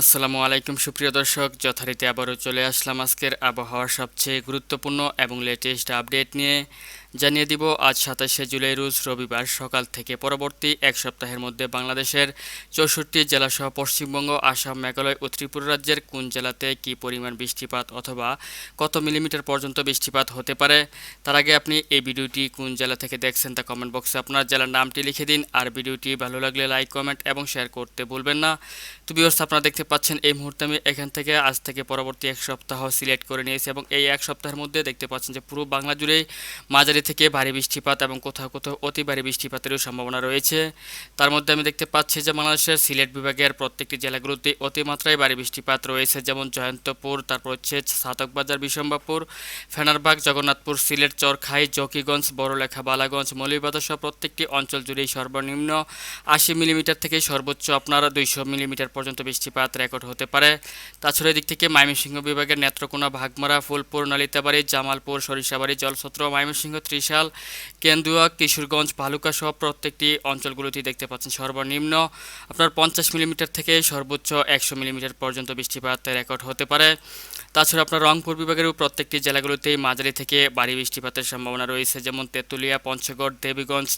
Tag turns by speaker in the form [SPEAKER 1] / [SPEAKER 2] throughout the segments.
[SPEAKER 1] আসসালামু আলাইকুম, সুপ্রিয় দর্শক। যথারীতি আবারও চলে আসলাম আজকের আবহাওয়ার সবচেয়ে গুরুত্বপূর্ণ এবং লেটেস্ট আপডেট নিয়ে। জানিয়ে দিব, আজ সাতাশে জুলাই, রোজ রবিবার সকাল থেকে পরবর্তী এক সপ্তাহের মধ্যে বাংলাদেশের চৌষট্টি জেলাসহ পশ্চিমবঙ্গ, আসাম, মেঘালয় ও ত্রিপুরা রাজ্যের কোন জেলাতে কী পরিমাণ বৃষ্টিপাত অথবা কত মিলিমিটার পর্যন্ত বৃষ্টিপাত হতে পারে, তার আগে আপনি এই ভিডিওটি কোন জেলা থেকে দেখছেন তা কমেন্ট বক্সে আপনার জেলার নামটি লিখে দিন, আর ভিডিওটি ভালো লাগলে লাইক কমেন্ট এবং শেয়ার করতে ভুলবেন না। তো বিয়র্স আপনারা দেখতে পাচ্ছেন এই মুহূর্তে আমি এখান থেকে আজ থেকে পরবর্তী এক সপ্তাহ সিলেক্ট করে নিয়েছি এবং এই এক সপ্তাহের মধ্যে দেখতে পাচ্ছেন যে পুরো বাংলা জুড়েই মাঝারি থেকে ভারী বৃষ্টিপাত এবং কোথাও কোথাও অতি ভারী বৃষ্টিপাতেরও সম্ভাবনা রয়েছে। তার মধ্যে আমি দেখতে পাচ্ছি যে বাংলাদেশের সিলেট বিভাগের প্রত্যেকটি জেলাগুলোতে অতিমাত্রায় ভারী বৃষ্টিপাত রয়েছে, যেমন জয়ন্তপুর, তারপর হচ্ছে সাতকবাজার বিশম্বাপুর ফেনারবাগ, জগন্নাথপুর, সিলেট, চরখাই, জকিগঞ্জ, বড়লেখা, বালাগঞ্জ মৌলিবাজার সহ প্রত্যেকটি অঞ্চল জুড়েই সর্বনিম্ন আশি মিলিমিটার থেকে সর্বোচ্চ আপনার দুইশো মিলিমিটার পর্যন্ত বৃষ্টিপাত রেকর্ড হতে পারে। তাছাড়া এদিক থেকে ময়মনসিংহ বিভাগের নেত্রকোনা, ভাগমারা, ফুলপুর, নালিতাবাড়ি, জামালপুর, সরিষাবাড়ি, জলছত্র, ময়মনসিংহ ত্রিশাল কেন্দুয়া, কিশোরগঞ্জ, ভালুকা সহ প্রত্যেকটি অঞ্চলগুলোতে দেখতে পাচ্ছেন সর্বনিম্ন আপনার পঞ্চাশ মিলিমিটার থেকে সর্বোচ্চ একশো মিলিমিটার পর্যন্ত বৃষ্টিপাত রেকর্ড হতে পারে। তাছাড়া আপনার রংপুর বিভাগেরও প্রত্যেকটি জেলাগুলোতেই মাঝারি থেকে ভারী বৃষ্টিপাতের সম্ভাবনা রয়েছে, যেমন তেঁতুলিয়া, পঞ্চগড়, দেবীগঞ্জ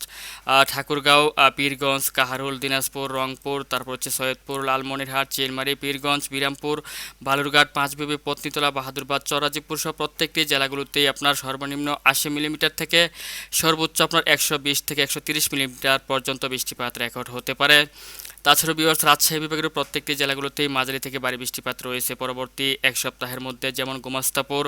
[SPEAKER 1] ঠাকুরগাঁও পীরগঞ্জ, কাহারুল, দিনাজপুর, রংপুর, তারপর হচ্ছে সৈয়দপুর, লালমনিরহাট চিলমারি পীরগঞ্জ, বিরামপুর, বালুরঘাট, পাঁচবিবি, পত্নীতলা, বাহাদুরবাদ, চরাজিপুর সহ প্রত্যেকটি জেলাগুলোতেই আপনার সর্বনিম্ন আশি মিলিমিটার থেকে সর্বোচ্চ আপনার একশো বিশ থেকে একশো মিলিমিটার পর্যন্ত বৃষ্টিপাত রেকর্ড হতে পারে। তাছাড়া বিভাগ রাজশাহী বিভাগের প্রত্যেকটি জেলাগুলোতেই মাঝারি থেকে ভারী বৃষ্টিপাত রয়েছে। পরবর্তী এক সপ্তাহের মধ্যে যেমন গোমাস্তাপুর,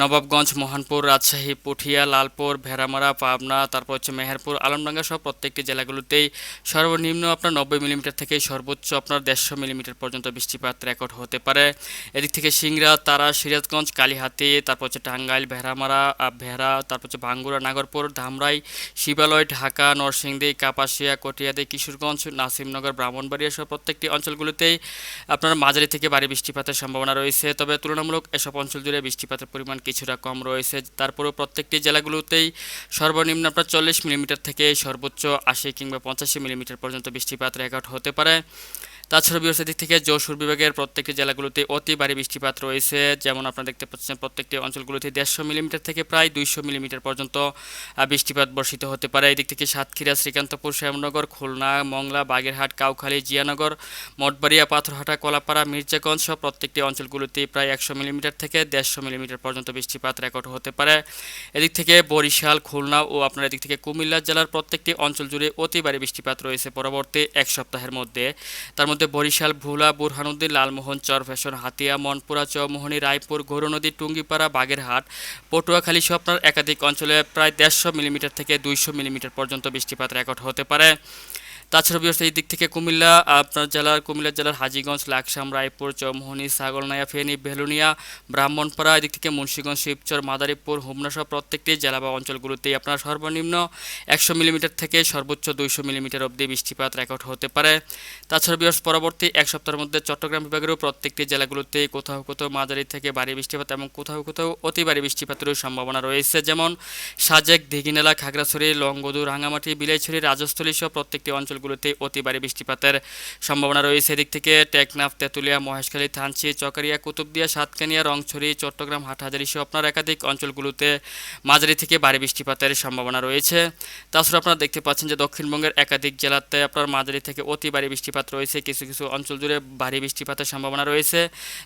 [SPEAKER 1] নবাবগঞ্জ, মোহনপুর, রাজশাহী, পুঠিয়া, লালপুর, ভেড়ামারা, পাবনা, তারপর হচ্ছে মেহেরপুর, আলমডাঙ্গা সহ প্রত্যেকটি জেলাগুলোতেই সর্বনিম্ন আপনার নব্বই মিলিমিটার থেকে সর্বোচ্চ আপনার দেড়শো মিলিমিটার পর্যন্ত বৃষ্টিপাত রেকর্ড হতে পারে। এদিক থেকে সিংড়া, তারা, সিরাজগঞ্জ, কালীহাতি, তারপর হচ্ছে টাঙ্গাইল, ভেড়ামারা ভেড়া, তারপর হচ্ছে ভাঙ্গুরা, নাগরপুর, ধামরাই, শিবালয়, ঢাকা, নরসিংদী, কাপাসিয়া, কটিয়াদি, কিশোরগঞ্জ, নাসিমনগর ব্রাহ্মণবাড়িয়া সহ প্রত্যেকটি অঞ্চলগুলোতেই আপনার মাঝারি থেকে ভারী বৃষ্টিপাতের সম্ভাবনা রয়েছে। তবে তুলনামূলক এসব অঞ্চল জুড়ে বৃষ্টিপাতের পরিমাণ কিছুটা কম রয়েছে। তারপরেও প্রত্যেকটি জেলাগুলোতেই সর্বনিম্ন আপনার চল্লিশ মিলিমিটার থেকে সর্বোচ্চ আশি কিংবা পঞ্চাশি মিলিমিটার পর্যন্ত বৃষ্টিপাত রেকর্ড হতে পারে। তাছাড়া বিভাগের দিক থেকে যশোর বিভাগের প্রত্যেকটি জেলাগুলোতে অতি ভারী বৃষ্টিপাত রয়েছে। যেমন আপনারা দেখতে পাচ্ছেন, প্রত্যেকটি অঞ্চলগুলোতে দেড়শো মিলিমিটার থেকে প্রায় দুইশো মিলিমিটার পর্যন্ত বৃষ্টিপাত বর্ষিত হতে পারে। এদিক থেকে সাতক্ষীরা, শ্রীকান্তপুর, শ্যামনগর, খুলনা, মংলা, বাগেরহাট, কাউখালী, জিয়ানগর, মঠবাড়িয়া, পাথরহাটা, কলাপাড়া, মির্জাগঞ্জ সহ প্রত্যেকটি অঞ্চলগুলোতে প্রায় একশো মিলিমিটার থেকে দেড়শো মিলিমিটার পর্যন্ত বৃষ্টিপাত রেকর্ড হতে পারে। এদিক থেকে বরিশাল, খুলনা ও আপনার এদিক থেকে কুমিল্লা জেলার প্রত্যেকটি অঞ্চল জুড়ে অতি ভারী বৃষ্টিপাত রয়েছে পরবর্তী এক সপ্তাহের মধ্যে। তার মধ্যে বরিশাল, ভোলা বুরহানুদ্দিন লালমোহন, চর চরফ্যাশন হাতিয়া, মনপুরা, চৌমোহনী, রায়পুর, গৌরনদী, টুঙ্গিপাড়া, বাগেরহাট, পটুয়াখালী স্বপ্নার একাধিক অঞ্চলে প্রায় দেড়শো মিলিমিটার থেকে দুইশো মিলিমিটার পর্যন্ত বৃষ্টিপাত রেকর্ড হতে পারে। তাছাড়া বিশেষ এই দিক থেকে কুমিল্লা, আপনার জেলার, কুমিল্লা জেলার হাজিগঞ্জ, লাকসাম, রায়পুর, চৌমোহনী ছাগলনাইয়া ফেনী বেলুনিয়া ব্রাহ্মণপাড়া এদিক থেকে মুন্সিগঞ্জ, শিবচর, মাদারীপুর, হোমনা সহ প্রত্যেকটি জেলা বা অঞ্চলগুলোতেই আপনার সর্বনিম্ন একশো মিলিমিটার থেকে সর্বোচ্চ দুইশো মিলিমিটার অবধি বৃষ্টিপাত রেকর্ড হতে পারে। তাছাড়া বিশেষ পরবর্তী এক সপ্তাহের মধ্যে চট্টগ্রাম বিভাগেরও প্রত্যেকটি জেলাগুলোতে কোথাও কোথাও মাঝারি থেকে ভারী বৃষ্টিপাত এবং কোথাও কোথাও অতি ভারী বৃষ্টিপাতেরও সম্ভাবনা রয়েছে। যেমন সাজেক, দিঘিনালা, খাগড়াছড়ি, লংগদু রাঙামাটি বিলাইছড়ি, রাজস্থলী সহ প্রত্যেকটি অঞ্চলগুলোতে অতি ভারী বৃষ্টিপাতের সম্ভাবনা রয়েছে। এদিক থেকে টেকনাফ, তেঁতুলিয়া, মহেশখালী থানচি চকারিয়া, কুতুবদিয়া, সাতকানিয়া, রংছড়ি, চট্টগ্রাম, হাটহাজারি সহ আপনার একাধিক অঞ্চলগুলোতে মাঝারি থেকে ভারী বৃষ্টিপাতের সম্ভাবনা রয়েছে। তাছাড়া আপনারা দেখতে পাচ্ছেন যে দক্ষিণবঙ্গের একাধিক জেলাতে আপনার মাঝারি থেকে অতি ভারী বৃষ্টিপাত রয়েছে। কিছু কিছু অঞ্চল জুড়ে ভারী বৃষ্টিপাতের সম্ভাবনা রয়েছে।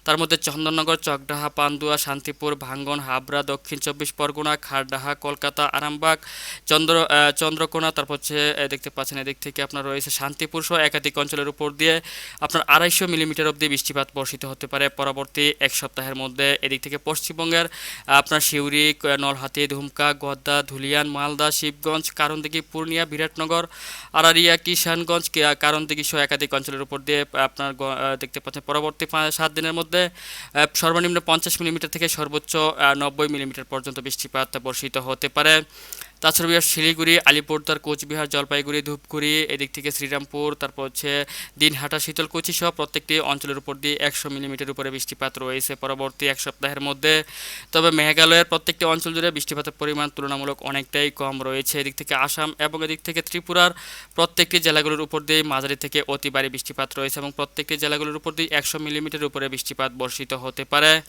[SPEAKER 1] তার মধ্যে চন্দননগর, চকডাহা, পান্দুয়া, শান্তিপুর, ভাঙ্গন, হাবড়া, দক্ষিণ চব্বিশ পরগনা খারডাহা কলকাতা, আরামবাগ, চন্দ্র চন্দ্রকোনা, তারপর হচ্ছে দেখতে পাচ্ছেন এদিক থেকে আপনার রয়েছে শান্তিপুর সহ একাধিক অঞ্চলের উপর দিয়ে। আপনার আড়াইশো মিলিমিটার অব্দি বৃষ্টিপাত বর্ষিত হতে পারে। পরবর্তী এক সপ্তাহের মধ্যে এদিক থেকে পশ্চিমবঙ্গের, আপনার সিউড়ি নলহাতি ধুমকা, গদ্দা, ধুলিয়ান, মালদা, শিবগঞ্জ, কারণদিঘি, পূর্ণিয়া, বিরাটনগর আরারিয়া কিষানগঞ্জ কারণদিঘি সহ একাধিক অঞ্চলের উপর দিয়ে আপনার দেখতে পাচ্ছেন পরবর্তী সাত দিনের মধ্যে সর্বনিম্ন পঞ্চাশ মিলিমিটার থেকে সর্বোচ্চ নব্বই মিলিমিটার পর্যন্ত বৃষ্টিপাত বর্ষিত হতে পারে। তাছাড়া বিহার শিলিগুড়ি আলিপুরদার কোচবিহার, জলপাইগুড়ি, ধূপগুড়ি, এদিক থেকে শ্রীরামপুর, তারপর হচ্ছে দিনহাটা, শীতলকুচি সহ প্রত্যেকটি অঞ্চলের উপর দিয়ে একশো মিলিমিটার উপরে বৃষ্টিপাত রয়েছে পরবর্তী এক সপ্তাহের মধ্যে। তবে মেঘালয়ের প্রত্যেকটি অঞ্চল জুড়ে বৃষ্টিপাতের পরিমাণ তুলনামূলক অনেকটাই কম রয়েছে। এদিক থেকে আসাম এবং এদিক থেকে ত্রিপুরার প্রত্যেকটি জেলাগুলোর উপর দিয়ে মাঝারি থেকে অতি বৃষ্টিপাত রয়েছে এবং প্রত্যেকটি জেলাগুলোর উপর দিয়ে একশো মিলিমিটার উপরে বৃষ্টিপাত বর্ষিত হতে পারে।